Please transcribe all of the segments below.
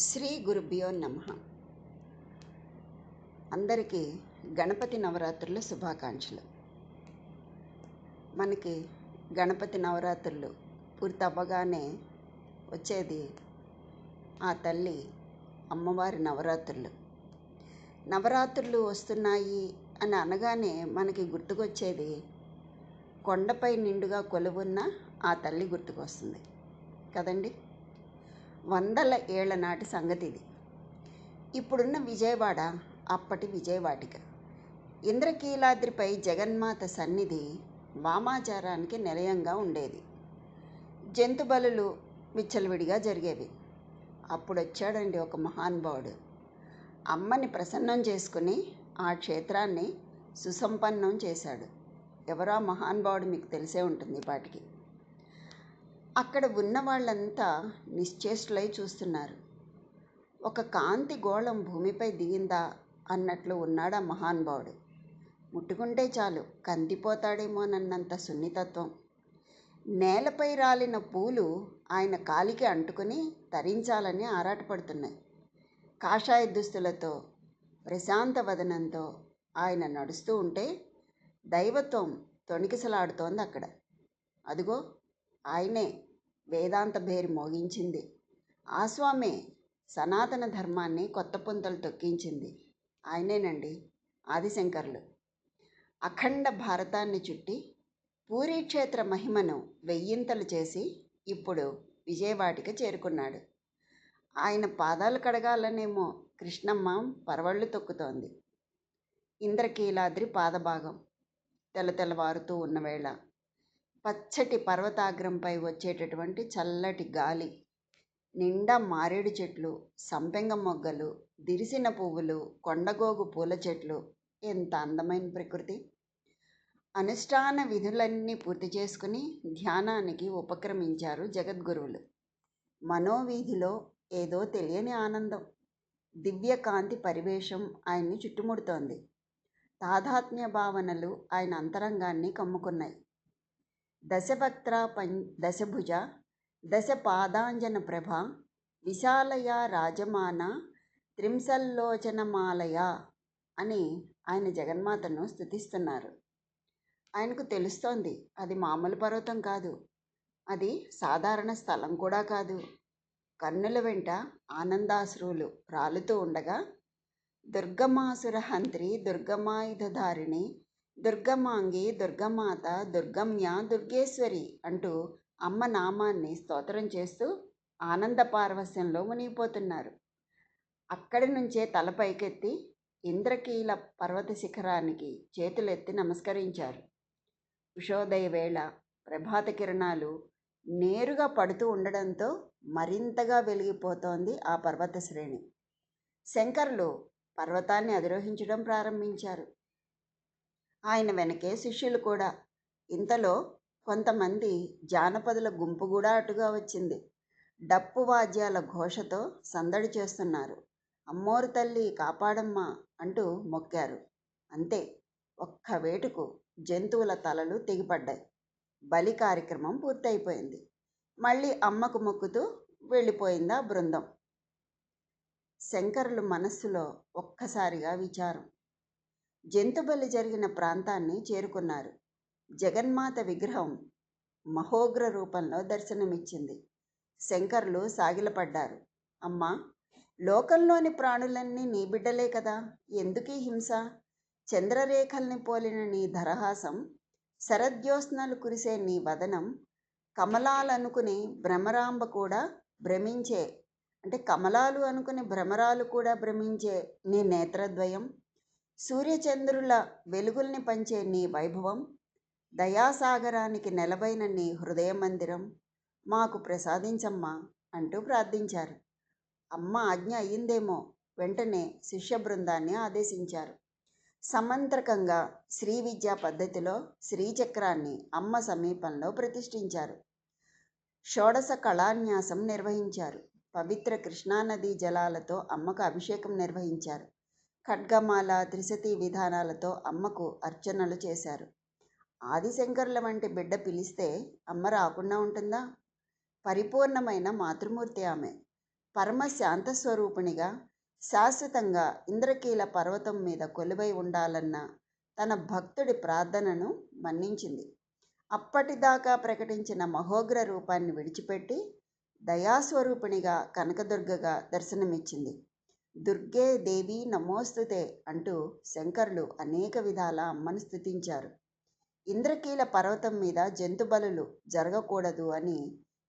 శ్రీ గురుభ్యో నమ. అందరికీ గణపతి నవరాత్రుల శుభాకాంక్షలు. మనకి గణపతి నవరాత్రులు పూర్తి అవ్వగానే వచ్చేది ఆ తల్లి అమ్మవారి నవరాత్రులు. నవరాత్రులు వస్తున్నాయి అని అనగానే మనకి గుర్తుకొచ్చేది కొండపై నిండుగా కొలువున్న ఆ తల్లి గుర్తుకొస్తుంది. కదండి? వందల ఏళ్ళ నాటి సంగతి ఇది ఇప్పుడున్న విజయవాడ అప్పటి విజయవాటిక. ఇంద్రకీలాద్రిపై జగన్మాత సన్నిధి వామాచారానికి నిలయంగా ఉండేది. జంతుబలులు విచ్చలవిడిగా జరిగేవి. అప్పుడు వచ్చాడండి ఒక మహానుభావుడు అమ్మని ప్రసన్నం చేసుకుని ఆ క్షేత్రాన్ని సుసంపన్నం చేశాడు. ఎవరో మహానుభావుడు మీకు తెలిసే ఉంటుంది వాటికి పాటికి. అక్కడ ఉన్న వాళ్ళంతా నిశ్చేష్టులై చూస్తున్నారు. ఒక కాంతి గోళం భూమిపై దిగిందా అన్నట్లు ఉన్నాడా ఆ మహానుభావుడు ముట్టుకుంటే చాలు కందిపోతాడేమోనన్నంత సున్నితత్వం. నేలపై రాలిన పూలు ఆయన కాలికి అంటుకుని తరించాలని ఆరాటపడుతున్నాయి. కాషాయ దుస్తులతో ప్రశాంత వదనంతో ఆయన నడుస్తూ ఉంటే దైవత్వం తొణికిసలాడుతోంది అక్కడ. అదిగో ఆయనే వేదాంత భేరి మోగించింది. ఆ స్వామే సనాతన ధర్మాన్ని కొత్త పుంతలు తొక్కించింది. ఆయనేనండి ఆదిశంకర్లు. అఖండ భారతాన్ని చుట్టి పూరీ క్షేత్ర మహిమను వెయ్యింతలు చేసి ఇప్పుడు విజయవాడికి చేరుకున్నాడు. ఆయన పాదాలు కడగాలనేమో కృష్ణమ్మ పరవళ్ళు తొక్కుతోంది. ఇంద్రకీలాద్రి పాదభాగం తెల్ల తెల్లవారుతూ ఉన్న వేళ పచ్చటి పర్వతాగ్రంపై వచ్చేటటువంటి చల్లటి గాలి నిండా మారేడు చెట్లు సంపెంగ మొగ్గలు దిరిసిన పువ్వులు కొండగోగు పూల చెట్లు ఎంత అందమైన ప్రకృతి! అనుష్ఠాన విధులన్నీ పూర్తి చేసుకుని ధ్యానానికి ఉపక్రమించారు జగద్గురువులు. మనోవీధిలో ఏదో తెలియని ఆనందం దివ్యకాంతి పరివేశం ఆయన్ని చుట్టుముడుతోంది. తాదాత్మ్య భావనలు ఆయన అంతరంగాన్ని కమ్ముకున్నాయి. దశవక్త్ర పం దశభుజ దశ పాదాంజన ప్రభ విశాలయ రాజమాన త్రింసల్లోచనమాలయ అని ఆయన జగన్మాతను స్థుతిస్తున్నారు ఆయనకు తెలుస్తోంది అది మామూలు పర్వతం కాదు. అది సాధారణ స్థలం కూడా కాదు. కన్నుల వెంట ఆనందాశ్రువులు రాలుతూ ఉండగా దుర్గమాసుర హంత్రి దుర్గమాయుధధారిణి దుర్గమాంగి దుర్గమాత దుర్గమ్య దుర్గేశ్వరి అంటూ అమ్మ నామాన్ని స్తోత్రం చేస్తూ ఆనంద పార్వశ్యంలో మునిగిపోతున్నారు. అక్కడి నుంచే తల పైకెత్తి ఇంద్రకీల పర్వత శిఖరానికి చేతులెత్తి నమస్కరించారు. ఉషోదయ వేళ ప్రభాత కిరణాలు నేరుగా పడుతూ ఉండడంతో మరింతగా వెలిగిపోతోంది ఆ పర్వత శ్రేణి. శంకర్లు పర్వతాన్ని అధిరోహించడం ప్రారంభించారు. ఆయన వెనకే శిష్యులు కూడా. ఇంతలో కొంతమంది జానపదుల గుంపు కూడా అటుగా వచ్చింది. డప్పు వాద్యాల ఘోషతో సందడి చేస్తున్నారు. అమ్మోరు తల్లి కాపాడమ్మా అంటూ మొక్కారు. అంతే ఒక్క వేటుకు జంతువుల తలలు తెగిపడ్డాయి. బలి కార్యక్రమం పూర్తయిపోయింది. మళ్ళీ అమ్మకు మొక్కుతూ వెళ్ళిపోయింది ఆ బృందం. శంకరులు మనస్సులో ఒక్కసారిగా విచారం. జంతుబలి జరిగిన ప్రాంతాన్ని చేరుకున్నారు. జగన్మాత విగ్రహం మహోగ్ర రూపంలో దర్శనమిచ్చింది. శంకర్లు సాగిలపడ్డారు. అమ్మా లోకంలోని ప్రాణులన్నీ నీ బిడ్డలే కదా ఎందుకీ హింస? చంద్రరేఖల్ని పోలిన నీ ధరహాసం శరద్యోత్స్నలు కురిసే నీ వదనం కమలాలనుకుని భ్రమరాంబ కూడా భ్రమించే అంటే కమలాలు అనుకుని భ్రమరాలు కూడా భ్రమించే నీ నేత్రద్వయం సూర్యచంద్రుల వెలుగుల్ని పంచే నీ వైభవం దయాసాగరానికి నెలవైన నీ హృదయ మందిరం మాకు ప్రసాదించమ్మా అంటూ ప్రార్థించారు. అమ్మ ఆజ్ఞ అయ్యిందేమో వెంటనే శిష్య బృందాన్ని ఆదేశించారు. సమంత్రకంగా శ్రీ విద్యా పద్ధతిలో శ్రీచక్రాన్ని అమ్మ సమీపంలో ప్రతిష్ఠించారు. షోడశ కళాన్యాసం నిర్వహించారు. పవిత్ర కృష్ణానదీ జలాలతో అమ్మకు అభిషేకం నిర్వహించారు. ఖడ్గమాల త్రిశతి విధానాలతో అమ్మకు అర్చనలు చేశారు. ఆదిశంకరుల వంటి బిడ్డ పిలిస్తే అమ్మ రాకుండా ఉంటుందా? పరిపూర్ణమైన మాతృమూర్తి ఆమె. పరమ శాంతస్వరూపిణిగా శాశ్వతంగా ఇంద్రకీల పర్వతం మీద కొలువై ఉండాలన్న తన భక్తుడి ప్రార్థనను మన్నించింది. అప్పటిదాకా ప్రకటించిన మహోగ్ర రూపాన్ని విడిచిపెట్టి దయాస్వరూపిణిగా కనకదుర్గగా దర్శనమిచ్చింది. దుర్గే దేవి నమోస్తుతే అంటూ శంకరులు అనేక విధాల అమ్మను స్థుతించారు ఇంద్రకీల పర్వతం మీద జంతుబలులు జరగకూడదు అని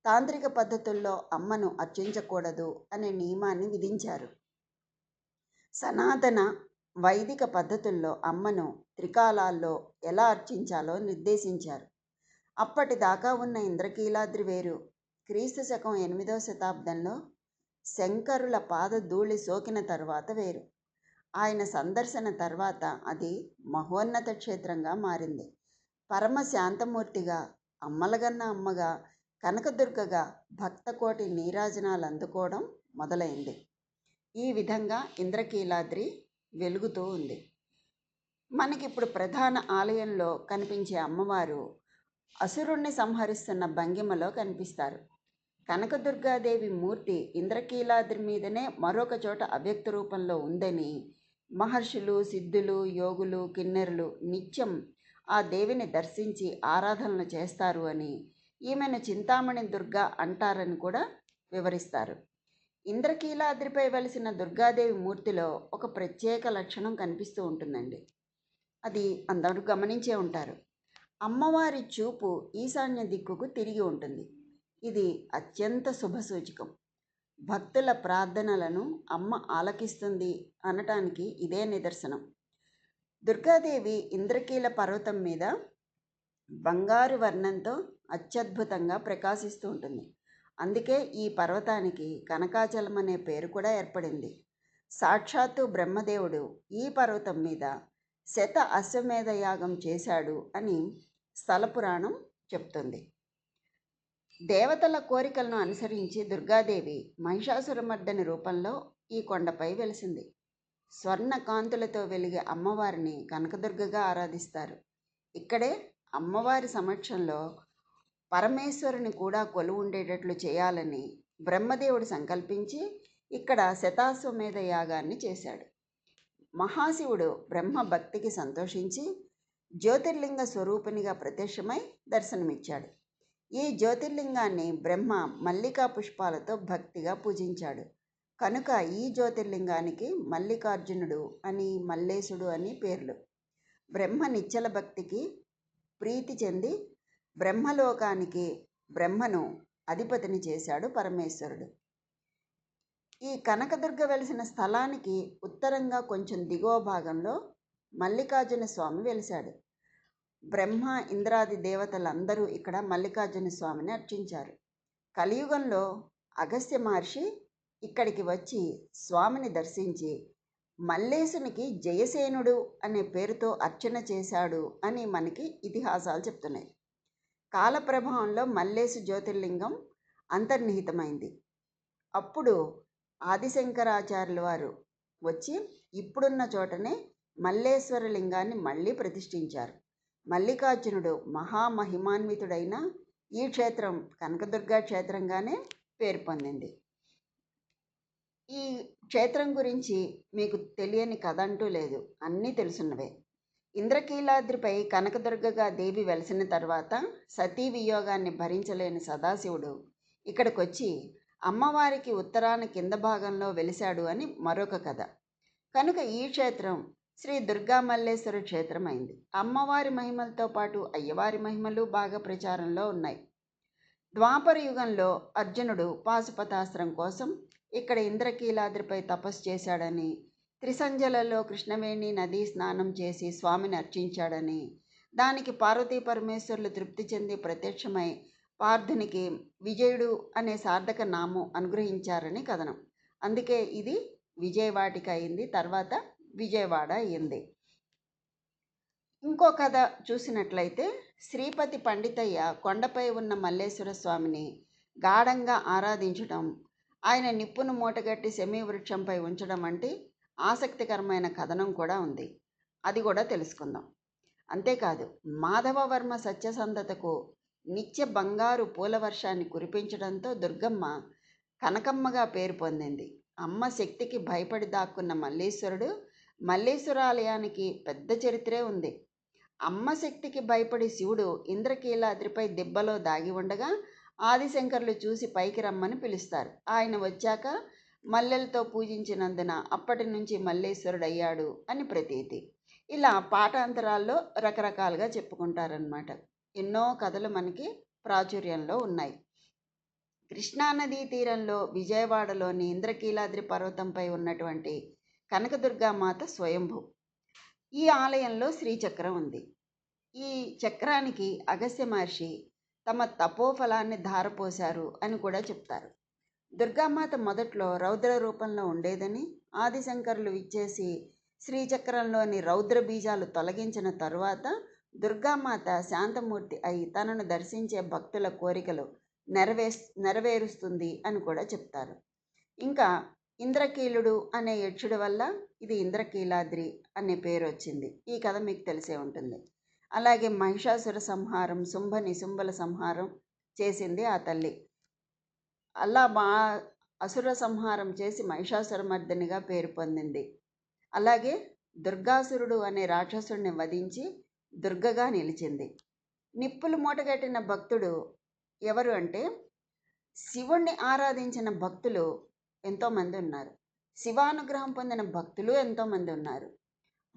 తాంత్రిక పద్ధతుల్లో అమ్మను అర్చించకూడదు అనే నియమాన్ని విధించారు. సనాతన వైదిక పద్ధతుల్లో అమ్మను త్రికాలాల్లో ఎలా అర్చించాలో నిర్దేశించారు. అప్పటిదాకా ఉన్న ఇంద్రకీలాద్రి వేరు క్రీస్తు శకం ఎనిమిదవ శతాబ్దంలో శంకరుల పాదధూళి సోకిన తర్వాత వేరు. ఆయన సందర్శన తర్వాత అది మహోన్నత క్షేత్రంగా మారింది. పరమ శాంతమూర్తిగా అమ్మలగన్న అమ్మగా కనకదుర్గగా భక్తకోటి నీరాజనాలు అందుకోవడం మొదలైంది. ఈ విధంగా ఇంద్రకీలాద్రి వెలుగుతూ ఉంది. మనకిప్పుడు ప్రధాన ఆలయంలో కనిపించే అమ్మవారు అసురుణ్ణి సంహరిస్తున్న భంగిమలో కనిపిస్తారు. కనకదుర్గాదేవి మూర్తి ఇంద్రకీలాద్రి మీదనే మరొక చోట అవ్యక్త రూపంలో ఉందని మహర్షులు సిద్ధులు యోగులు కిన్నెరులు నిత్యం ఆ దేవిని దర్శించి ఆరాధనలు చేస్తారు అని ఈమెను చింతామణి దుర్గా అంటారని కూడా వివరిస్తారు. ఇంద్రకీలాద్రిపై వెలిసిన దుర్గాదేవి మూర్తిలో ఒక ప్రత్యేక లక్షణం కనిపిస్తూ ఉంటుందండి. అది అందరూ గమనించే ఉంటారు. అమ్మవారి చూపు ఈశాన్య దిక్కుకు తిరిగి ఉంటుంది. ఇది అత్యంత శుభసూచకం. భక్తుల ప్రార్థనలను అమ్మ ఆలకిస్తుంది అనటానికి ఇదే నిదర్శనం. దుర్గాదేవి ఇంద్రకీల పర్వతం మీద బంగారు వర్ణంతో అత్యద్భుతంగా ప్రకాశిస్తూ ఉంటుంది. అందుకే ఈ పర్వతానికి కనకాచలం అనే పేరు కూడా ఏర్పడింది. సాక్షాత్తు బ్రహ్మదేవుడు ఈ పర్వతం మీద శత అశ్వమేధ యాగం చేశాడు అని స్థల పురాణం చెప్తుంది. దేవతల కోరికలను అనుసరించి దుర్గాదేవి మహిషాసురమర్దని రూపంలో ఈ కొండపై వెలిసింది. స్వర్ణ కాంతులతో వెలిగే అమ్మవారిని కనకదుర్గగా ఆరాధిస్తారు. ఇక్కడే అమ్మవారి సమక్షంలో పరమేశ్వరుని కూడా కొలువు ఉండేటట్లు చేయాలని బ్రహ్మదేవుడు సంకల్పించి ఇక్కడ శతాశ్వమేధ యాగాన్ని చేశాడు. మహాశివుడు బ్రహ్మ భక్తికి సంతోషించి జ్యోతిర్లింగ స్వరూపిణిగా ప్రత్యక్షమై దర్శనమిచ్చాడు. ఈ జ్యోతిర్లింగాన్ని బ్రహ్మ మల్లికా పుష్పాలతో భక్తిగా పూజించాడు. కనుక ఈ జ్యోతిర్లింగానికి మల్లికార్జునుడు అని మల్లేశుడు అని పేర్లు. బ్రహ్మ నిచ్చల భక్తికి ప్రీతి చెంది బ్రహ్మలోకానికి బ్రహ్మను అధిపతిని చేశాడు పరమేశ్వరుడు. ఈ కనకదుర్గ వెలిసిన స్థలానికి ఉత్తరంగా కొంచెం దిగువ భాగంలో మల్లికార్జున స్వామి వెలిశాడు. బ్రహ్మ ఇంద్రాది దేవతలందరూ ఇక్కడ మల్లికార్జున స్వామిని అర్చించారు. కలియుగంలో అగస్త్య మహర్షి ఇక్కడికి వచ్చి స్వామిని దర్శించి మల్లేశునికి జయసేనుడు అనే పేరుతో అర్చన చేశాడు అని మనకి ఇతిహాసాలు చెప్తున్నాయి. కాలప్రభావంలో మల్లేశు జ్యోతిర్లింగం అంతర్నిహితమైంది. అప్పుడు ఆదిశంకరాచార్యుల వారు వచ్చి ఇప్పుడున్న చోటనే మల్లేశ్వర లింగాన్ని మళ్ళీ ప్రతిష్ఠించారు. మల్లికార్జునుడు మహామహిమాన్వితుడైన ఈ క్షేత్రం కనకదుర్గా క్షేత్రంగానే పేరు పొందింది. ఈ క్షేత్రం గురించి మీకు తెలియని కథ అంటూ లేదు అన్నీ తెలుసున్నవే. ఇంద్రకీలాద్రిపై కనకదుర్గగా దేవి వెలసిన తర్వాత సతీ వియోగాన్ని భరించలేని సదాశివుడు ఇక్కడికొచ్చి అమ్మవారికి ఉత్తరాన కింద భాగంలో వెలిశాడు అని మరొక కథ. కనుక ఈ క్షేత్రం శ్రీ దుర్గా మల్లేశ్వర క్షేత్రం అయింది అమ్మవారి మహిమలతో పాటు అయ్యవారి మహిమలు బాగా ప్రచారంలో ఉన్నాయి. ద్వాపర యుగంలో అర్జునుడు పాశుపతాస్త్రం కోసం ఇక్కడ ఇంద్రకీలాద్రిపై తపస్సు చేశాడని త్రిసంజలలో కృష్ణవేణి నదీ స్నానం చేసి స్వామిని అర్చించాడని దానికి పార్వతీ పరమేశ్వరులు తృప్తి చెంది ప్రత్యక్షమై పార్థునికి విజయుడు అనే సార్థక నామం అనుగ్రహించారని కథనం. అందుకే ఇది విజయవాటిక అయింది. తర్వాత విజయవాడ అయింది ఇంకో కథ చూసినట్లయితే శ్రీపతి పండితయ్య కొండపై ఉన్న మల్లేశ్వర స్వామిని గాఢంగా ఆరాధించడం ఆయన నిప్పును మూటగట్టి సెమీ వృక్షంపై ఉంచడం వంటి ఆసక్తికరమైన కథనం కూడా ఉంది. అది కూడా తెలుసుకుందాం. అంతేకాదు మాధవవర్మ సత్యసంధతకు నిత్య బంగారు పూల వర్షాన్ని కురిపించడంతో దుర్గమ్మ కనకమ్మగా పేరు పొందింది. అమ్మ శక్తికి భయపడి దాక్కున్న మల్లీశ్వరుడు మల్లేశ్వరాలయానికి పెద్ద చరిత్రే ఉంది. అమ్మ శక్తికి భయపడి శివుడు ఇంద్రకీలాద్రిపై దిబ్బలో దాగి ఉండగా ఆదిశంకర్లు చూసి పైకి రమ్మని పిలుస్తారు. ఆయన వచ్చాక మల్లెలతో పూజించినందున అప్పటి నుంచి మల్లేశ్వరుడు అయ్యాడు అని ప్రతీతి. ఇలా పాఠాంతరాల్లో రకరకాలుగా చెప్పుకుంటారనమాట ఎన్నో కథలు మనకి ప్రాచుర్యంలో ఉన్నాయి. కృష్ణానదీ తీరంలో విజయవాడలోని ఇంద్రకీలాద్రి పర్వతంపై ఉన్నటువంటి కనకదుర్గామాత స్వయంభు. ఈ ఆలయంలో శ్రీచక్రం ఉంది. ఈ చక్రానికి అగస్త్య మహర్షి తమ తపోఫలాన్ని ధారపోశారు అని కూడా చెప్తారు. దుర్గామాత మొదట్లో రౌద్ర రూపంలో ఉండేదని ఆదిశంకరులు విచ్చేసి శ్రీచక్రంలోని రౌద్ర బీజాలు తొలగించిన తరువాత దుర్గామాత శాంతమూర్తి అయి తనను దర్శించే భక్తుల కోరికలు నెరవేర్ నెరవేరుస్తుంది అని కూడా చెప్తారు. ఇంకా ఇంద్రకీలుడు అనే యక్షుడి వల్ల ఇది ఇంద్రకీలాద్రి అనే పేరు వచ్చింది. ఈ కథ మీకు తెలిసే ఉంటుంది. అలాగే మహిషాసుర సంహారం శుంభ నిశుంభల సంహారం చేసింది ఆ తల్లి. అలా మా అసుర సంహారం చేసి మహిషాసురమర్దినిగా పేరు పొందింది. అలాగే దుర్గాసురుడు అనే రాక్షసుడిని వధించి దుర్గగా నిలిచింది. నిప్పులు మూటగట్టిన భక్తుడు ఎవరు అంటే శివుణ్ణి ఆరాధించిన భక్తులు ఎంతోమంది ఉన్నారు. శివానుగ్రహం పొందిన భక్తులు ఎంతోమంది ఉన్నారు.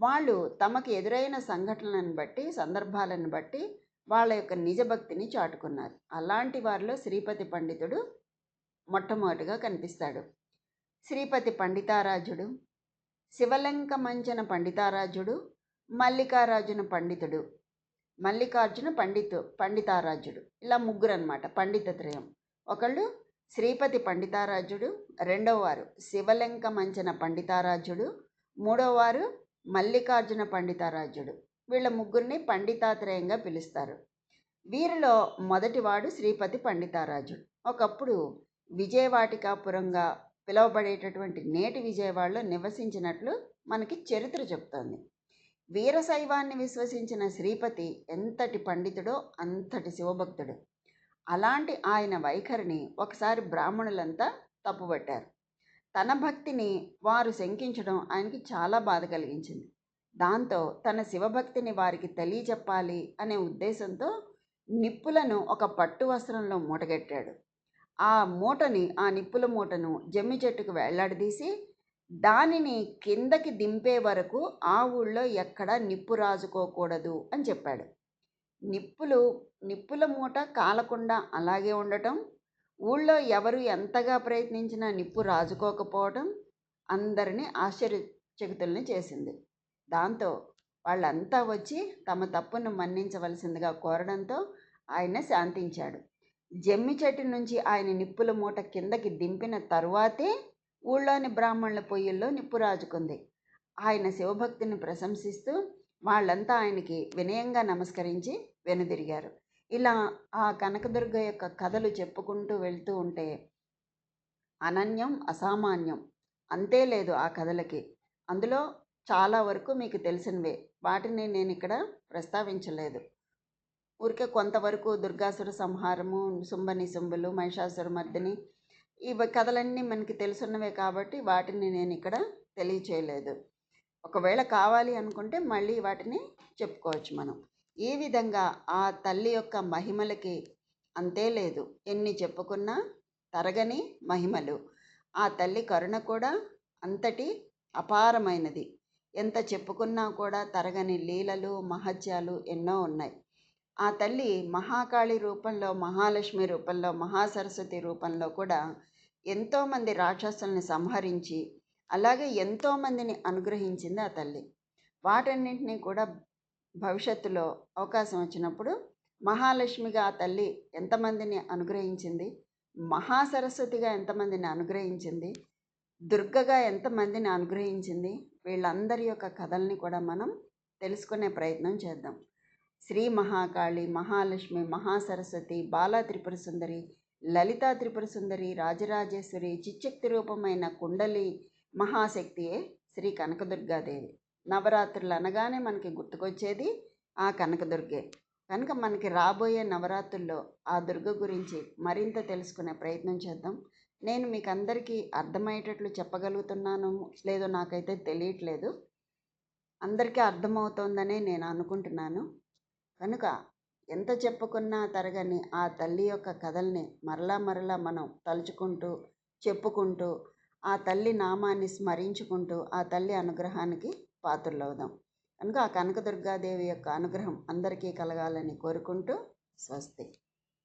వాళ్ళు తమకు ఎదురైన సంఘటనలను బట్టి సందర్భాలను బట్టి వాళ్ళ యొక్క నిజభక్తిని చాటుకున్నారు. అలాంటి వారిలో శ్రీపతి పండితుడు మొట్టమొదటిగా కనిపిస్తాడు. శ్రీపతి పండితారాజుడు శివలంక మంచన పండితారాజుడు మల్లికారాజున పండితుడు మల్లికార్జున పండితు పండితారాజుడు. ఇలా ముగ్గురు అనమాట పండితత్రయం ఒకళ్ళు శ్రీపతి పండితారాజుడు రెండవ వారు మంచన పండితారాజుడు మూడవ వారు మల్లికార్జున పండితారాజుడు. వీళ్ళ ముగ్గురిని పండితాత్రయంగా పిలుస్తారు. వీరిలో మొదటివాడు శ్రీపతి పండితారాజుడు. ఒకప్పుడు విజయవాటికాపురంగా పిలువబడేటటువంటి నేటి విజయవాడలో నివసించినట్లు మనకి చరిత్ర చెప్తోంది వీరశైవాన్ని విశ్వసించిన శ్రీపతి ఎంతటి పండితుడో అంతటి శివభక్తుడు. అలాంటి ఆయన వైఖరిని ఒకసారి బ్రాహ్మణులంతా తప్పుబట్టారు. తన భక్తిని వారు శంకించడం ఆయనకి చాలా బాధ కలిగించింది. దాంతో తన శివభక్తిని వారికి తెలియచెప్పాలి అనే ఉద్దేశంతో నిప్పులను ఒక పట్టు వస్త్రంలో మూటగట్టాడు. ఆ మూటని ఆ నిప్పుల మూటను జమ్మి చెట్టుకు వేళ్ళాడదీసి దానిని కిందకి దింపే వరకు ఆ ఊళ్ళో ఎక్కడా నిప్పు రాజుకోకూడదు అని చెప్పాడు. నిప్పులు నిప్పుల మూట కాలకుండా అలాగే ఉండటం ఊళ్ళో ఎవరు ఎంతగా ప్రయత్నించినా నిప్పు రాజుకోకపోవడం అందరినీ ఆశ్చర్యచకితుల్ని చేసింది. దాంతో వాళ్ళంతా వచ్చి తమ తప్పును మన్నించవలసిందిగా కోరడంతో ఆయన శాంతించాడు. జమ్మి చెట్టు నుంచి ఆయన నిప్పుల మూట కిందకి దింపిన తరువాతే ఊళ్ళోని బ్రాహ్మణుల పొయ్యిల్లో నిప్పు రాజుకుంది. ఆయన శివభక్తిని ప్రశంసిస్తూ వాళ్ళంతా ఆయనకి వినయంగా నమస్కరించి వెనుదిరిగారు. ఇలా ఆ కనకదుర్గ యొక్క కథలు చెప్పుకుంటూ వెళ్తూ ఉంటే అనన్యం అసామాన్యం అంతే లేదు ఆ కథలకి. అందులో చాలా వరకు మీకు తెలిసినవే. వాటిని నేను ఇక్కడ ప్రస్తావించలేదు. ఊరికే కొంతవరకు దుర్గాసుర సంహారము శుంభ నిశుంభులు మహిషాసుర మర్దిని ఇవి కథలన్నీ మనకి తెలుసున్నవే కాబట్టి వాటిని నేను ఇక్కడ తెలియచేయలేదు. ఒకవేళ కావాలి అనుకుంటే మళ్ళీ వాటిని చెప్పుకోవచ్చు మనం. ఈ విధంగా ఆ తల్లి యొక్క మహిమలకి అంతే లేదు. ఎన్ని చెప్పుకున్నా తరగని మహిమలు. ఆ తల్లి కరుణ కూడా అంతటి అపారమైనది. ఎంత చెప్పుకున్నా కూడా తరగని లీలలు మహత్యాలు ఎన్నో ఉన్నాయి. ఆ తల్లి మహాకాళి రూపంలో మహాలక్ష్మి రూపంలో మహాసరస్వతి రూపంలో కూడా ఎంతోమంది రాక్షసుల్ని సంహరించి అలాగే ఎంతోమందిని అనుగ్రహించింది ఆ తల్లి. వాటన్నింటినీ కూడా భవిష్యత్తులో అవకాశం వచ్చినప్పుడు మహాలక్ష్మిగా ఆ తల్లి ఎంతమందిని అనుగ్రహించింది మహాసరస్వతిగా ఎంతమందిని అనుగ్రహించింది దుర్గగా ఎంతమందిని అనుగ్రహించింది వీళ్ళందరి యొక్క కథల్ని కూడా మనం తెలుసుకునే ప్రయత్నం చేద్దాం. శ్రీ మహాకాళి మహాలక్ష్మి మహాసరస్వతి బాలా త్రిపుర సుందరి లలితా త్రిపుర సుందరి రాజరాజేశ్వరి చిచ్చక్తి రూపమైన కుండలి మహాశక్తియే శ్రీ కనకదుర్గాదేవి. నవరాత్రులు అనగానే మనకి గుర్తుకొచ్చేది ఆ కనకదుర్గే. కనుక మనకి రాబోయే నవరాత్రుల్లో ఆ దుర్గ గురించి మరింత తెలుసుకునే ప్రయత్నం చేద్దాం. నేను మీకు అందరికీ అర్థమయ్యేటట్లు చెప్పగలుగుతున్నాను లేదో నాకైతే తెలియట్లేదు. అందరికీ అర్థమవుతోందనే నేను అనుకుంటున్నాను. కనుక ఎంత చెప్పుకున్నా తరగని ఆ తల్లి యొక్క కథల్ని మరలా మరలా మనం తలుచుకుంటూ చెప్పుకుంటూ ఆ తల్లి నామాన్ని స్మరించుకుంటూ ఆ తల్లి అనుగ్రహానికి పాత్రలవుదాం. కనుక ఆ కనకదుర్గాదేవి యొక్క అనుగ్రహం అందరికీ కలగాలని కోరుకుంటూ స్వస్తి.